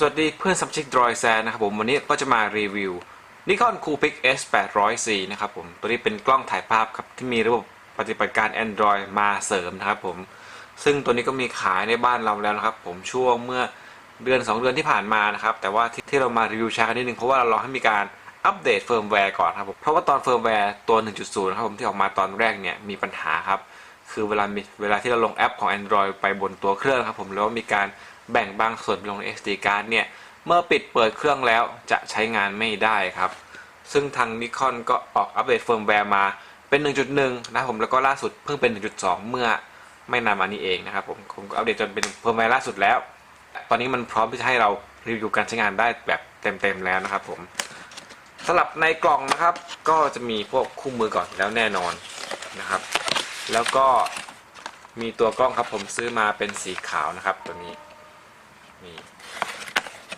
สวัสดีเพื่อนสมาชิก Droid s a n นะครับผมวันนี้ก็จะมารีวิว Nikon Coolpix S 8 0 0 4นะครับผมตัวนี้เป็นกล้องถ่ายภาพครับที่มีระบบปฏิบัติการ Android มาเสริมนะครับผมซึ่งตัวนี้ก็มีขายในบ้านเราแล้วนะครับ ผมช่วงเมื่อเดือน 2 เดือนที่ผ่านมานะครับ แต่ว่าที่ที่เรามารีวิวช้ากันนิดนึงเพราะว่าเรารอให้มีการอัปเดตเฟิร์มแวร์ก่อนครับผมเพราะว่าตอนเฟิร์มแวร์ตัว 1.0นะครับผมที่ออกมาตอนแรกเนี่ยมีปัญหาครับคือเวลาเวลาที่เราลงแอปของ Android ไปบนตัวเครื่องครับผมแล้วมีการ แบ่งบางส่วนไปลงใน SD card เนี่ย เมื่อปิดเปิดเครื่องแล้วจะใช้งานไม่ได้ครับ ซึ่งทางนิคอนก็ออกอัปเดตเฟิร์มแวร์มาเป็น 1.1 นะผมแล้วก็ล่าสุดเพิ่งเป็น 1.2 เมื่อไม่นานมานี้เองนะครับผมผมก็อัปเดตจนเป็นเฟิร์มแวร์ล่าสุดแล้ว ตอนนี้มันพร้อมที่จะให้เรารีวิวการใช้งานได้แบบเต็มๆแล้วนะครับผมสำหรับในกล่องนะครับ ก็จะมีพวกคู่มือก่อนแล้วแน่นอนนะครับ แล้วก็มีตัวกล้องครับผมซื้อมาเป็นสีขาวนะครับตัวนี้ นี่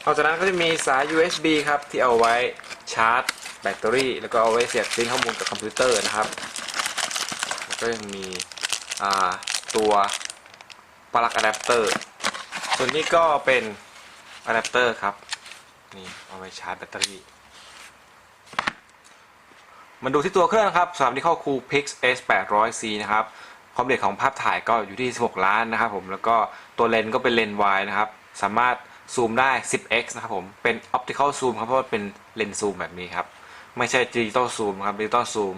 นอกจากนั้นก็จะมีสาย USB ครับที่เอาไว้ชาร์จ แบตเตอรี่ แล้วก็เอาไว้เสียบซิงข้อมูลกับคอมพิวเตอร์นะครับแล้วก็ยังมีตัวปลั๊กอะแดปเตอร์ ส่วนนี้ก็เป็นอะแดปเตอร์ครับ นี่เอาไว้ชาร์จแบตเตอรี่มาดูที่ตัวเครื่องนะครับสำหรับ Nikon Coolpix S 8 0 0 C นะครับ ความละเอียดของภาพถ่ายก็อยู่ที่ 16 ล้านนะครับผม แล้วก็ตัวเลนส์ก็เป็นเลนส์วายนะครับ สามารถซูมได้ 10x นะครับผมเป็น optical zoom ครับเพราะว่าเป็นเลนส์ซูมแบบนี้ครับ ไม่ใช่ digital zoom ครับ digital zoom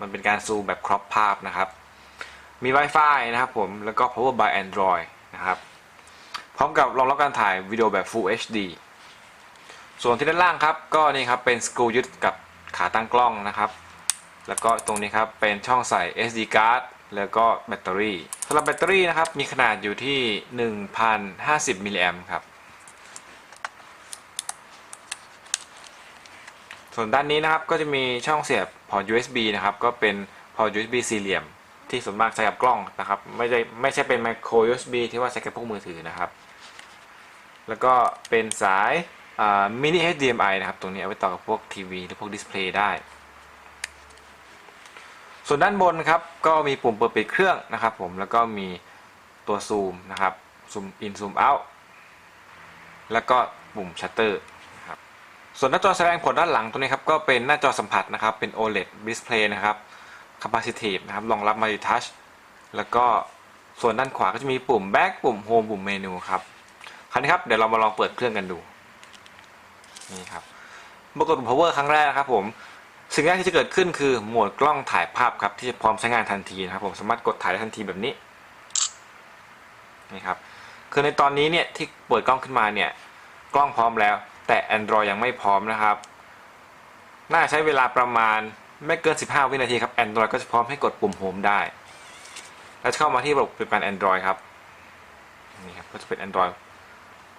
มันเป็นการซูมแบบครอปภาพนะครับ มี Wi-Fi นะครับผมแล้วก็ power by Android นะครับพร้อมกับรองรับการถ่ายวิดีโอแบบ Full HD ส่วนที่ด้านล่างครับ ก็นี่ครับเป็นสกรูยึดกับขาตั้งกล้องนะครับ แล้วก็ตรงนี้ครับเป็นช่องใส่ SD card แล้วก็แบตเตอรี่สำหรับแบตเตอรี่นะครับมีขนาดอยู่ที่ 1,050 มิลลิแอมครับ ส่วนด้านนี้นะครับก็จะมีช่องเสียบพอร์ต USB นะครับ ก็เป็นพอร์ต USB สี่เหลี่ยม ที่ส่วนมากใช้กับกล้องนะครับ ไม่ได้ไม่ใช่เป็น micro USB ที่ว่าใช้กับพวกมือถือนะครับ แล้วก็เป็นสายมินิ HDMI นะครับ ตรงนี้เอาไว้ต่อกับพวกทีวีหรือพวกดิสเพลย์ได้ ส่วนด้านบนครับก็มีปุ่มเปิดปิดเครื่องนะครับ ผมแล้วก็มีตัวซูมนะครับซูมอินซูมเอาท์แล้วก็ปุ่มชัตเตอร์นะครับส่วนหน้าจอแสดงผลด้านหลังตัวนี้ครับก็เป็นหน้าจอสัมผัสนะครับเป็น OLED display นะครับ capacitive นะครับรองรับ multi touch แล้วก็ส่วนด้านขวาก็จะมีปุ่ม back ปุ่ม home ปุ่มเมนูครับคราวนี้ครับเดี๋ยวเรามาลองเปิดเครื่องกันดูนี่ครับเมื่อกดปุ่ม power ครั้งแรกครับผม สิ่งแรกที่จะเกิดขึ้นคือโหมดกล้องถ่ายภาพครับที่จะพร้อมใช้งานทันทีนะครับผมสามารถกดถ่ายได้ทันทีแบบนี้นี่ครับคือในตอนนี้เนี่ยที่เปิดกล้องขึ้นมาเนี่ยกล้องพร้อมแล้ว แต่ Android ยังไม่พร้อมนะครับ น่าใช้เวลาประมาณไม่เกิน 15 วินาทีครับ Android ก็จะพร้อมให้กดปุ่ม Home ได้ แล้วเข้ามาที่ระบบปฏิบัติการ Android ครับนี่ครับก็จะเป็น Android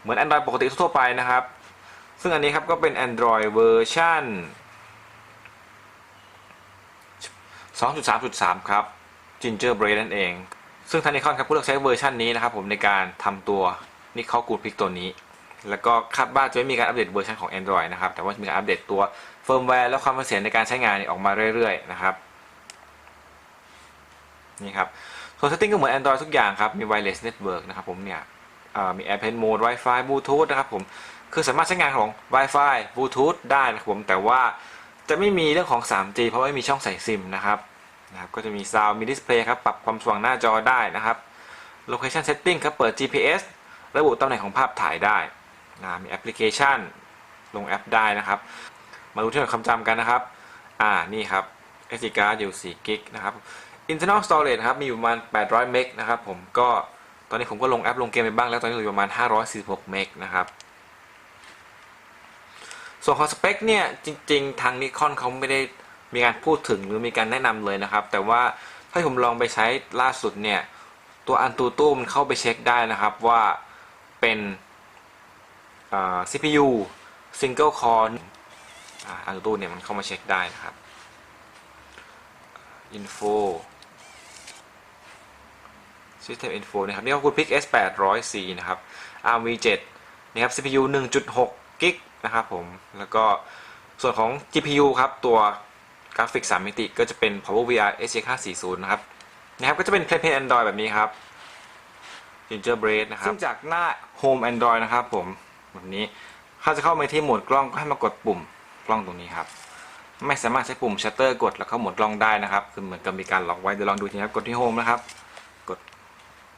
เหมือน Android ปกติทั่วไปนะครับ ซึ่งอันนี้ครับก็เป็น Android เวอร์ชัน 2.3.3 ครับ Gingerbread นั่นเอง ซึ่งทางนิคอนครับก็เลือกใช้เวอร์ชันนี้นะครับผมในการทำตัวนิคอกูดพิกตัวนี้ แล้วก็คาดว่าจะไม่มีการอัปเดตเวอร์ชันของ Android นะครับ แต่ว่าจะมีการอัปเดตตัวเฟิร์มแวร์และความเสถียรในการใช้งานออกมาเรื่อยๆนะครับนี่ครับส่วน setting ก็เหมือน Android ทุกอย่างครับมี wireless network นะครับผมเนี่ยมี AirPlane mode Wi-Fi Bluetooth นะครับผมคือสามารถใช้งานของ Wi-Fi Bluetooth ได้นะครับผมแต่ว่าจะไม่มีเรื่องของ 3G เพราะไม่มีช่องใส่ซิมนะครับ นะครับก็จะมี Sound มี Display ครับปรับความสว่างหน้าจอได้นะครับ Location Setting ครับเปิด GPS ระบุตำแหน่งของภาพถ่ายได้นะมีแอปพลิเคชัน ลงแอปได้นะครับ มาดูที่หน่วยความจำกันนะครับ อ่า นี่ครับ SD card อยู่4กิกนะครับ internal storage ครับ มีอยู่ประมาณ 800 เมกนะครับผมก็ตอนนี้ผมก็ลงแอปลงเกมไปบ้างแล้วตอนนี้เหลือประมาณ 546 เมกนะครับ ส่วนของสเปคเนี่ย จริง ๆ ทางนิคอนเขาไม่ได้ มีการพูดถึงหรือมีการแนะนำเลยนะครับ แต่ว่าถ้าผมลองไปใช้ล่าสุดเนี่ย ตัวอันตูตู้มันเข้าไปเช็คได้นะครับว่าเป็น CPU single core อันตูตู้เนี่ยมันเข้ามาเช็คได้นะครับ info system info นะครับนี่ก็คุณ PIC S 8 0 0 C นะครับ ARM V7 นี่ครับ CPU 1.6 กิกนะครับผม แล้วก็ส่วนของ GPU ครับ ตัว กราฟิก 3 มิติก็จะเป็น PowerVR SX 540 นะครับนะครับก็จะเป็น Playpen Android แบบนี้ครับ Gingerbread นะครับซึ่งจากหน้า Home Android นะครับผมแบบนี้ถ้าจะเข้าไปที่โหมดกล้องก็ให้มากดปุ่มกล้องตรงนี้ครับ ไม่สามารถใช้ปุ่มชัตเตอร์กดแล้วเข้าโหมดกล้องได้นะครับ คือเหมือนกับมีการล็อกไว้เดี๋ยวลองดูทีนะครับกดที่โฮมนะครับ กด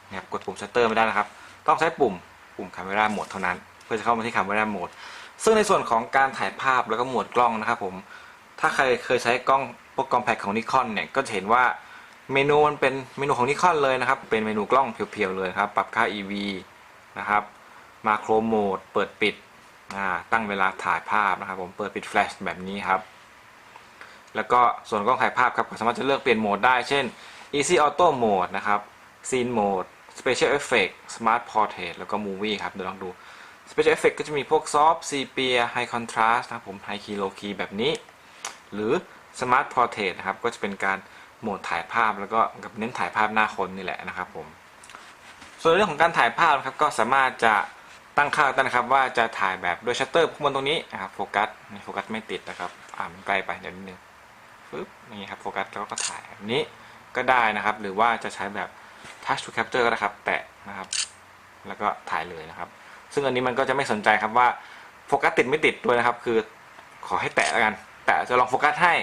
นะครับกดปุ่มชัตเตอร์ไม่ได้นะครับ ต้องใช้ปุ่มปุ่ม Camera Mode เท่านั้น เพื่อจะเข้ามาที่ Camera Mode ซึ่งในส่วนของการถ่ายภาพแล้วก็โหมดกล้องนะครับผม ถ้าใครเคยใช้กล้องโปรแกรมแพ็กของนิคอนเนี่ยก็จะเห็นว่าเมนูมันเป็นเมนูของนิคอนเลยนะครับ เป็นเมนูกล้องเพียวๆเลยครับ ปรับค่า EV นะครับมาโครโหมดเปิดปิดตั้งเวลาถ่ายภาพนะครับ ผมเปิดปิดแฟลชแบบนี้ครับ แล้วก็ส่วนกล้องถ่ายภาพครับก็สามารถจะเลือกเปลี่ยนโหมดได้ เช่น Easy Auto Mode นะครับ Scene Mode Special Effect Smart Portrait แล้วก็ Movie ครับ เดี๋ยวลองดู Special Effect ก็จะมีพวก Soft Sepia High Contrast นะครับผม High Key Low Key แบบนี้ หรือ Smart Portrait นะครับ ก็จะเป็นการโหมดถ่ายภาพแล้วก็กับเน้นถ่ายภาพหน้าคนนี่แหละนะครับผม ส่วนเรื่องของการถ่ายภาพนะครับก็สามารถจะตั้งค่าได้นะครับ ว่าจะถ่ายแบบด้วยชัตเตอร์ข้างบนตรงนี้นะครับโฟกัสนี่โฟกัสไม่ติดนะครับ อ่ามันไกลไปเดี๋ยวนิดนึงปึ๊บนี่ครับโฟกัสแล้วก็ถ่ายแบบนี้ก็ได้นะครับ หรือว่าจะใช้แบบ touch to capture ก็ได้ครับ แตะนะครับ แล้วก็ถ่ายเลยนะครับ ซึ่งอันนี้มันก็จะไม่สนใจครับว่าโฟกัสติดไม่ติดด้วยนะครับ คือขอให้แตะแล้วกัน แตะจะลองโฟกัสให้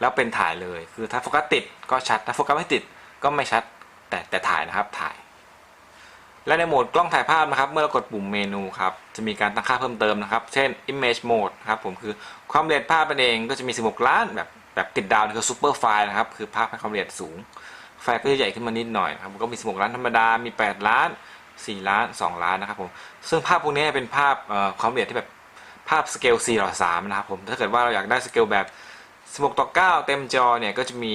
แล้วเป็นถ่ายเลย คือถ้าโฟกัสติดก็ชัดถ้าโฟกัสไม่ติดก็ไม่ชัดแต่แต่ถ่ายนะครับถ่าย และในโหมดกล้องถ่ายภาพนะครับ เมื่อเรากดปุ่มเมนูครับจะมีการตั้งค่าเพิ่มเติมนะครับ เช่น image mode ครับผมคือความละเอียดภาพเป็นเองก็จะมี 16 ล้านแบบแบบติดดาวคือ super file นะครับคือภาพให้ความละเอียดสูง ไฟล์ก็จะใหญ่ขึ้นมานิดหน่อยครับก็มี 16 ล้านธรรมดา มี 8 ล้าน 4 ล้าน 2 ล้านนะครับผมซึ่งภาพพวกนี้เป็นภาพความละเอียดที่แบบ ภาพสเกล4ต่อ3นะครับผมถ้าเกิดว่าเราอยากได้สเกลแบบ 16 ต่อ 9 เต็มจอเนี่ยก็จะมี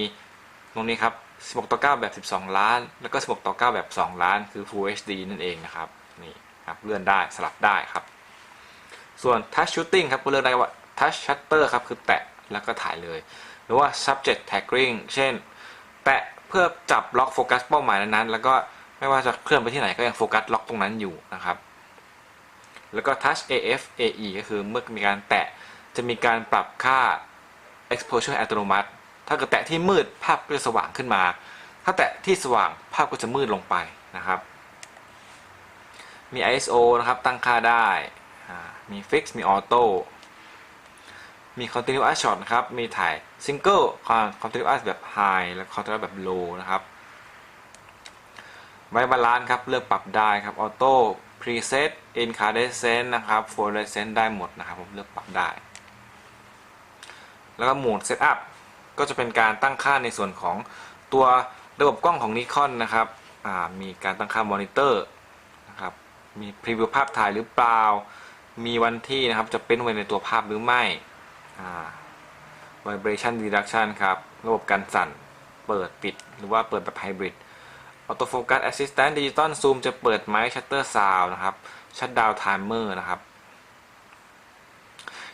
ตรงนี้ครับ 16 ต่อ 9 แบบ 12 ล้าน แล้วก็ 16 ต่อ 9 แบบ 2 ล้าน คือ Full HD นั่นเองนะครับนี่ครับเลื่อนได้สลับได้ครับ ส่วน Touch Shooting ครับก็เลือกได้ว่า Touch Shutter ครับคือแตะแล้วก็ถ่ายเลย หรือว่า Subject Tagging เช่น แตะเพื่อจับล็อกโฟกัสเป้าหมายนั้นๆแล้วก็ไม่ว่าจะเคลื่อนไปที่ไหนก็ยังโฟกัสล็อกตรงนั้นอยู่นะครับ แล้วก็ Touch AF AE ก็คือเมื่อมีการแตะจะมีการปรับค่า exposure อัตโนมัติ ถ้าเกิดแตะที่มืดภาพก็จะสว่างขึ้นมา ถ้าแตะที่สว่างภาพก็จะมืดลงไปนะครับ มี ISO นะครับตั้งค่าได้ มี Fix มี Auto มี Continuous Shot นะครับ มีถ่าย Single Continuous แบบ High และ Continuous แบบ Low นะครับไว้บาลานซ์ครับ เลือกปรับได้ครับ Auto Preset Incandescent นะครับ Fluorescent ได้หมดนะครับผมเลือกปรับได้ แล้วก็โหมด Setup ก็จะเป็นการตั้งค่าในส่วนของตัวระบบกล้องของ Nikon นะครับมีการตั้งค่ามอนิเตอร์นะครับมีพรีวิวภาพถ่ายหรือเปล่า มีวันที่นะครับจะเป็นไว้ในตัวภาพหรือไม่ vibration reduction ครับ ระบบการสั่น เปิดปิด หรือว่าเปิดแบบไฮบริด autofocus assistant digital zoom จะเปิดไหม shutter sound นะครับ shutdown timer นะครับ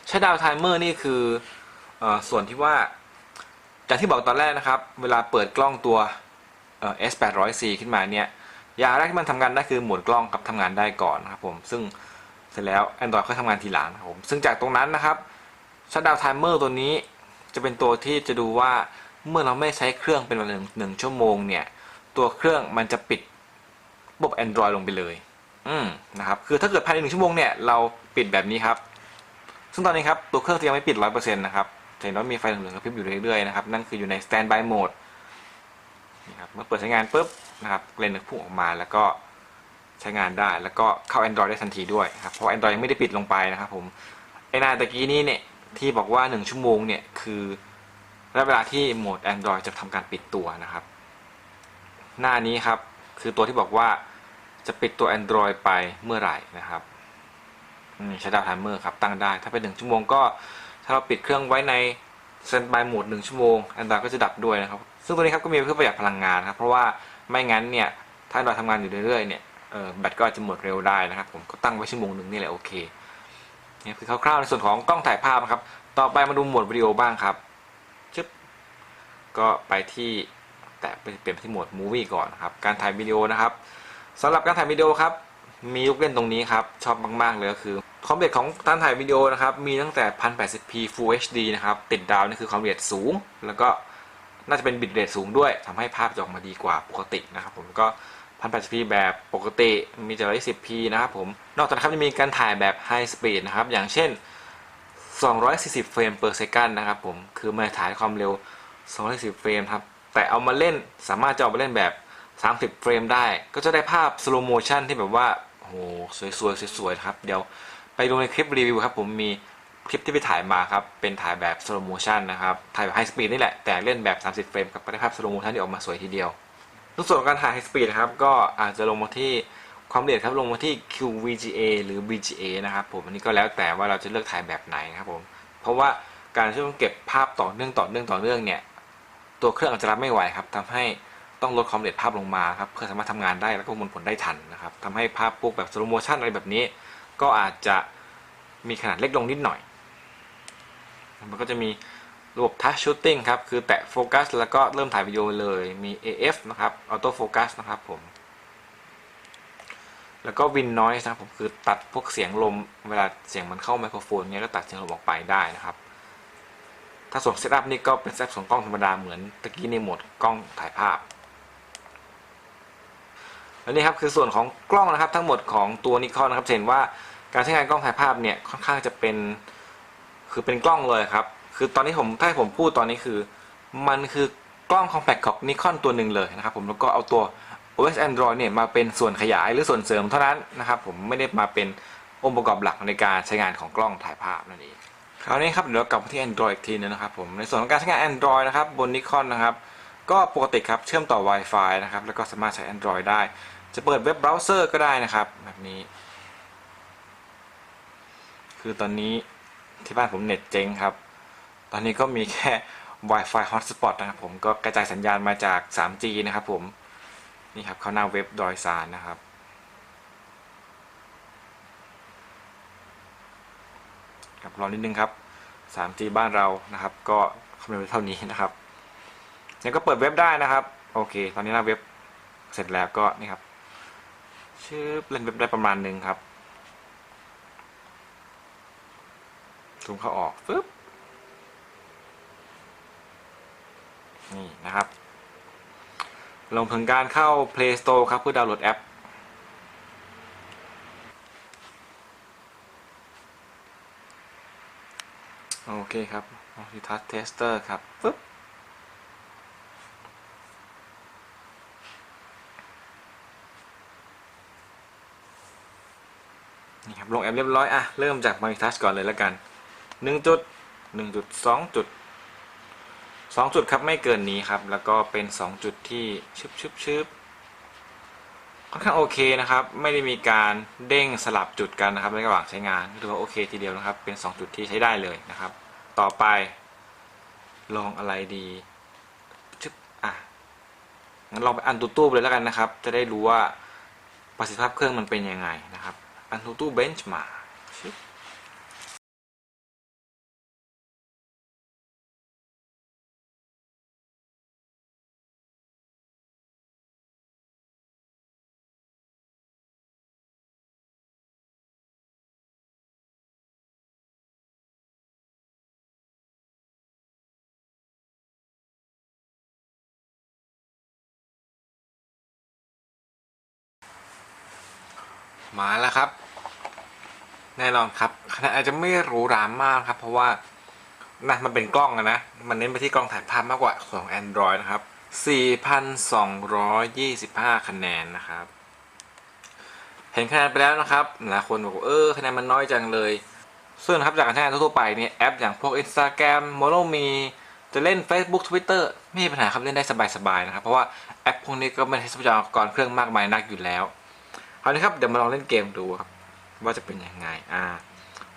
shutdown timer นี่คือออส่วนที่ว่าจากที่บอกตอนแรกนะครับ เวลาเปิดกล้องตัวเอ่อ S800C ขึ้นมาเนี่ยอย่างแรกที่มันทำงานได้คือหมดกล้องกับทำงานได้ก่อนนะครับผมซึ่งเสร็จแล้ว Android ค่อยทำงานทีหลังครับผมซึ่งจากตรงนั้นนะครับ Shutdown Timer ตัวนี้จะเป็นตัวที่จะดูว่าเมื่อเราไม่ใช้เครื่องเป็นเวลาหนึ่งชั่วโมงเนี่ย ตัวเครื่องมันจะปิดระบบ Android ลงไปเลย อืมนะครับ คือถ้าเกิดภายในหนึ่งชั่วโมงเนี่ยเราปิดแบบนี้ครับ ซึ่งตอนนี้ครับตัวเครื่องยังไม่ปิดร้อยเปอร์เซ็นต์นะครับเห็นว่ามีไฟเหลืองๆกระพริบอยู่เรื่อยๆนะครับ นั่นคืออยู่ใน standby mode นี่ครับ เมื่อเปิดใช้งานปุ๊บนะครับเลนส์พุ่งออกมาแล้วก็ใช้งานได้ แล้วก็เข้า Android ได้ทันทีด้วยครับ เพราะ Android ยังไม่ได้ปิดลงไปนะครับผม ไอ้นาตะกี้นี้เนี่ยที่บอกว่า 1 ชั่วโมงเนี่ยคือระยะเวลาที่โหมด Android จะทำการปิดตัวนะครับ หน้านี้ครับ คือตัวที่บอกว่าจะปิดตัว Android ไปเมื่อไหร่นะครับใช้ดาวไทม์เมอร์ครับตั้งได้ ถ้าเป็น 1 ชั่วโมงก็ ถ้าเราปิดเครื่องไว้ใน Standby Mode 1ชั่วโมง Android ก็จะดับด้วยนะครับ ซึ่งตัวนี้ครับก็มีเพื่อประหยัดพลังงานครับ เพราะว่าไม่งั้นเนี่ย ถ้า Android ทำงานอยู่เรื่อยๆเนี่ยแบตก็อาจจะหมดเร็วได้นะครับ ผมก็ตั้งไว้ชั่วโมงหนึ่งนี่แหละโอเคนี่คือคร่าวๆในส่วนของกล้องถ่ายภาพครับ ต่อไปมาดูหมวดวิดีโอบ้างครับชึบก็ไปที่ แต่เปลี่ยนไปที่โหมด Movie ก่อนนะครับ การถ่ายวิดีโอนะครับสำหรับการถ่ายวิดีโอครับ มีลูกเล่นตรงนี้ครับ ชอบมาก ๆ เลยก็คือ ความละเอียดของการถ่ายวิดีโอนะครับ มีตั้งแต่ 1080p Full HD นะครับ ติดดาวนี่คือความละเอียดสูง แล้วก็น่าจะเป็นบิตเรทสูงด้วยทำให้ภาพจะออกมาดีกว่าปกตินะครับ ผมก็ 1080p แบบปกติ มี 720p นะครับผม นอกจากนั้นครับจะมีการถ่ายแบบ High Speed นะครับ อย่างเช่น 240 เฟรม per second นะครับผม คือมาถ่ายความเร็ว 240 เฟรมครับ แต่เอามาเล่นสามารถจะเอามาเล่นแบบ 30 เฟรมได้ ก็จะได้ภาพ slow motion ที่แบบว่าโอ้โหสวยๆสวยๆครับ เดี๋ยวไปดูในคลิปรีวิวครับ ผมมีคลิปที่ไปถ่ายมาครับ เป็นถ่ายแบบ slow motion นะครับ ถ่ายแบบ high speed นี่แหละ แต่เล่นแบบ 30 เฟรมครับก็ได้ภาพ slow motion ที่ออกมาสวยทีเดียวในส่วนของการถ่าย high speed นะครับ ก็อาจจะลงมาที่ความละเอียดครับลงมาที่ QVGA หรือ VGA นะครับผมอันนี้ก็แล้วแต่ว่าเราจะเลือกถ่ายแบบไหนครับผม เพราะว่าการที่ต้องเก็บภาพต่อเนื่องต่อเนื่องต่อเนื่องเนี่ย ตัวเครื่องอาจจะรับไม่ไหวครับทำให้ต้องลดความละเอียดภาพลงมาครับเพื่อสามารถทำงานได้แล้วก็ประมวลผลได้ทันนะครับทำให้ภาพพวกแบบ slow motion อะไรแบบนี้ ก็อาจจะมีขนาดเล็กลงนิดหน่อย มันก็จะมีระบบ touch shooting ครับ คือแตะโฟกัสแล้วก็เริ่มถ่ายวิดีโอเลย มี AF นะครับ auto focus นะครับผม แล้วก็ win noise นะครับผมคือตัดพวกเสียงลมเวลาเสียงมันเข้าไมโครโฟนเนี้ยก็ตัดเสียงลมออกไปได้นะครับ ถ้าส่วนเซตอัพนี่ก็เป็นเซตส่วนกล้องธรรมดาเหมือนตะกี้ในโหมดกล้องถ่ายภาพและนี่ครับคือส่วนของกล้องนะครับทั้งหมดของตัวนิคอนนะครับเห็นว่าการใช้งานกล้องถ่ายภาพเนี่ยค่อนข้างจะเป็นคือเป็นกล้องเลยครับ คือตอนนี้ผมถ้าผมพูดตอนนี้คือ มันคือกล้อง compact ของนิคอนตัวหนึ่งเลยนะครับผมแล้วก็เอาตัว OS Android เนี่ยมาเป็นส่วนขยายหรือส่วนเสริมเท่านั้นนะครับผมไม่ได้มาเป็นองค์ประกอบหลักในการใช้งานของกล้องถ่ายภาพนั่นเอง คราวนี้ครับเดี๋ยวกลับมาที่ Android อีกทีนึงนะครับผมในส่วนของการใช้งาน Android นะครับบนนิคอนนะครับก็ปกติครับเชื่อมต่อ Wi-Fi นะครับแล้วก็สามารถใช้ Android ได้ จะเปิดเว็บเบราว์เซอร์ก็ได้นะครับแบบนี้ คือตอนนี้ที่บ้านผมเน็ตเจ๊งครับ ตอนนี้ก็มีแค่ Wi-Fi Hotspot นะครับผมก็กระจายสัญญาณมาจาก 3G นะครับผมนี่ครับเข้าหน้าเว็บดอยซานนะครับ ครับรอนิดนึงครับ 3G บ้านเรานะครับ ก็คำนวณไว้เท่านี้นะครับแล้วก็เปิดเว็บได้นะครับ โอเค ตอนนี้หน้าเว็บเสร็จแล้วก็นี่ครับชื่อเล่นเว็บได้ประมาณหนึ่งครับซูมเข้าออกฟึ๊บนี่นะครับลงถึงการเข้า Play Store ครับ เพื่อดาวน์โหลดแอป เคครับ Multitask Tester ครับปึ๊บนี่ครับลงแอปเรียบร้อยอะเริ่มจาก Multitask ก่อนเลยแล้วกัน1จุด1จุด2จุด2จุดครับไม่เกินนี้ครับ แล้วก็เป็น 2 จุดที่ชึบชึบชึบค่อนข้างโอเคนะครับ ไม่ได้มีการเด้งสลับจุดกันนะครับในระหว่างใช้งานถือว่าโอเคทีเดียวนะครับ เป็น 2 จุดที่ใช้ได้เลยนะครับ ต่อไป ลองอะไรดีชึบอะงั้นลองไปอันตูตู้เลยแล้วกันนะครับ จะได้รู้ว่าประสิทธิภาพเครื่องมันเป็นยังไงนะครับ อันตูตู้เบนช์มา มาแล้วครับ แน่นอนครับขนาดอาจจะไม่หรูหรามากครับ เพราะว่านะมันเป็นกล้องอะนะ มันเน้นไปที่กล้องถ่ายภาพมากกว่าของ Android นะครับ 4,225 คะแนนนะครับ เห็นคะแนนไปแล้วนะครับหลายคนบอกว่าเออคะแนนมันน้อยจังเลย ซึ่งครับจากการใช้งานทั่วไปเนี่ยแอปอย่างพวก Instagram m o n o m e จะเล่น Facebook Twitter ไม่มีปัญหาครับเล่นได้สบายๆนะครับ เพราะว่าแอปพวกนี้ก็ไม่ใช้ทรัพยากรเครื่องมากมายนักอยู่แล้ว คราวนี้ครับเดี๋ยวมาลองเล่นเกมดูครับ ว่าจะเป็นยังไงอ่า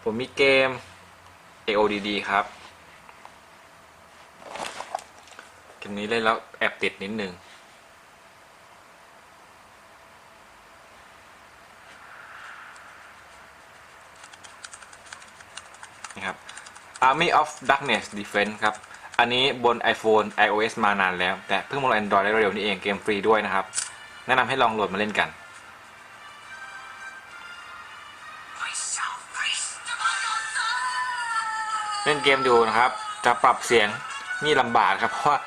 ผมมีเกม AODD ครับเกมนี้เล่นแล้วแอบติดนิดนึงนี่ครับ Army of Darkness Defense ครับ อันนี้บน iPhone iOS มานานแล้ว แต่เพิ่งมาลง Android ได้เร็วนี้เองเกมฟรีด้วยนะครับ แนะนำให้ลองโหลดมาเล่นกัน เกมอยู่นะครับ จะปรับเสียงนี่ลำบากครับเพราะว่า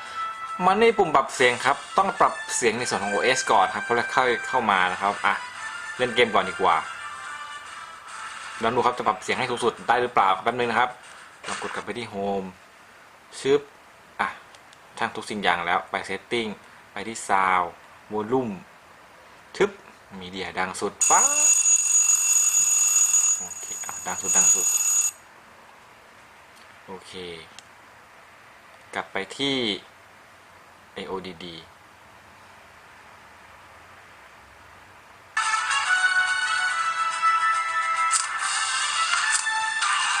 มันในปุ่มปรับเสียงครับ ต้องปรับเสียงในส่วนของ OS ก่อนครับเพราะแล้วเข้าเข้ามานะครับอะเล่นเกมก่อนดีกว่าลองดูครับจะปรับเสียงให้สูงสุดได้หรือเปล่าแป๊บนึงนะครับลองกดกลับไปที่โฮมชึบอะช่างทุกสิ่งอย่างแล้วไปเซตติ้งไปที่ซาวโวลูมชึบมีเดียดังสุดฟ้าโอเคอะดังสุดดังสุด โอเค กลับไปที่ AODD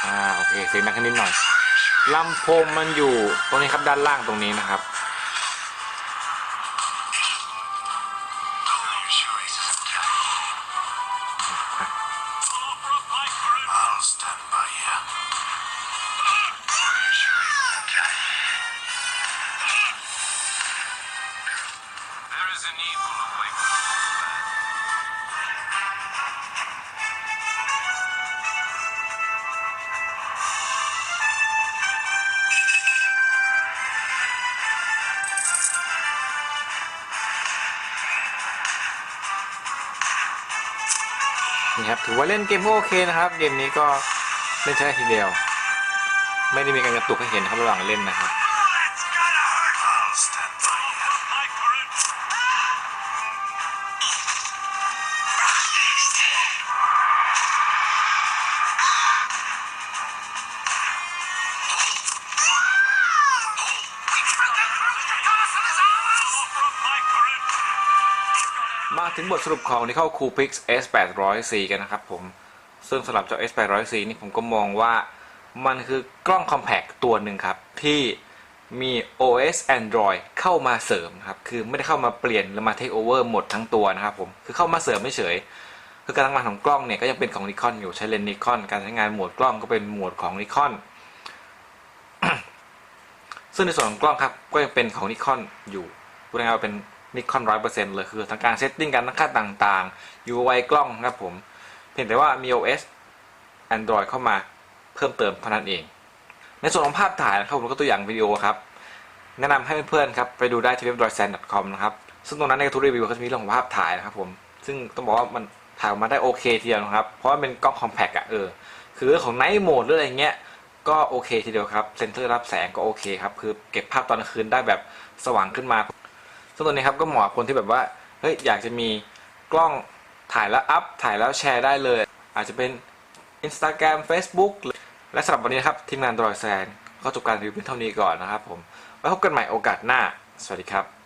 อ่าโอเคเสียงดังขึ้นนิดหน่อยลำโพงมันอยู่ตรงนี้ครับด้านล่างตรงนี้นะครับ ถือว่าเล่นเกมก็โอเคนะครับ เกมนี้ก็เล่นใช้ทีเดียว ไม่ได้มีการกระตุกให้เห็นครับระหว่างเล่นนะครับ ถึงบทสรุปของ Nickel Coolpix S 8 0 0กันนะครับผม ซึ่งสำหรับเจ้า S 8 0 0นี่ผมก็มองว่ามันคือกล้อง compact ตัวหนึ่งครับ ที่มี OS Android เข้ามาเสริมครับ คือไม่ได้เข้ามาเปลี่ยนหรือมา take over หมดทั้งตัวนะครับผม คือเข้ามาเสริมไม่เฉย คือการทำงานของกล้องเนี่ยก็ยังเป็นของ Nikon อยู่ใช้เลนส์ Nikon การใช้งานโหมดกล้องก็เป็นโหมดของ Nikon ซึ่งในส่วนของกล้องครับก็ยังเป็นของ Nikon อยู่พูดง่ายๆ ว่าเป็น Nikon 100%เลยคือทั้งการเซตติ้งการตั้งค่าต่างๆ UI กล้องครับผม เพียงแต่ว่ามี OS Android เข้ามาเพิ่มเติมเท่านั้นเอง ในส่วนของภาพถ่ายนะครับผมก็ตัวอย่างวิดีโอครับ แนะนำให้เพื่อนๆครับไปดูได้ที่เว็บ d r o i d s a n c o m นะครับ ซึ่งตรงนั้นในทุกรีวิวก็จะมีเรื่องของภาพถ่ายนะครับผม ซึ่งต้องบอกว่ามันถ่ายออกมาได้โอเคทีเดียวนะครับ เพราะว่าเป็นกล้องคอมแพกอะเออ คือเรื่องของไนท์โหมดหรืออะไรเงี้ยก็โอเคทีเดียวครับ เซนเซอร์รับแสงก็โอเคครับ คือเก็บภาพตอนกลางคืนได้แบบสว่างขึ้นมา ซึ่งตัวนี้ครับก็เหมาะคนที่แบบว่าเฮ้ยอยากจะมีกล้องถ่ายแล้วอัพถ่ายแล้วแชร์ได้เลย อาจจะเป็น Instagram Facebook และสำหรับวันนี้นะครับ ทีมงานดรอยแซนก็จบการรีวิวเพียงเท่านี้ก่อนนะครับผม ไว้พบกันใหม่โอกาสหน้า สวัสดีครับ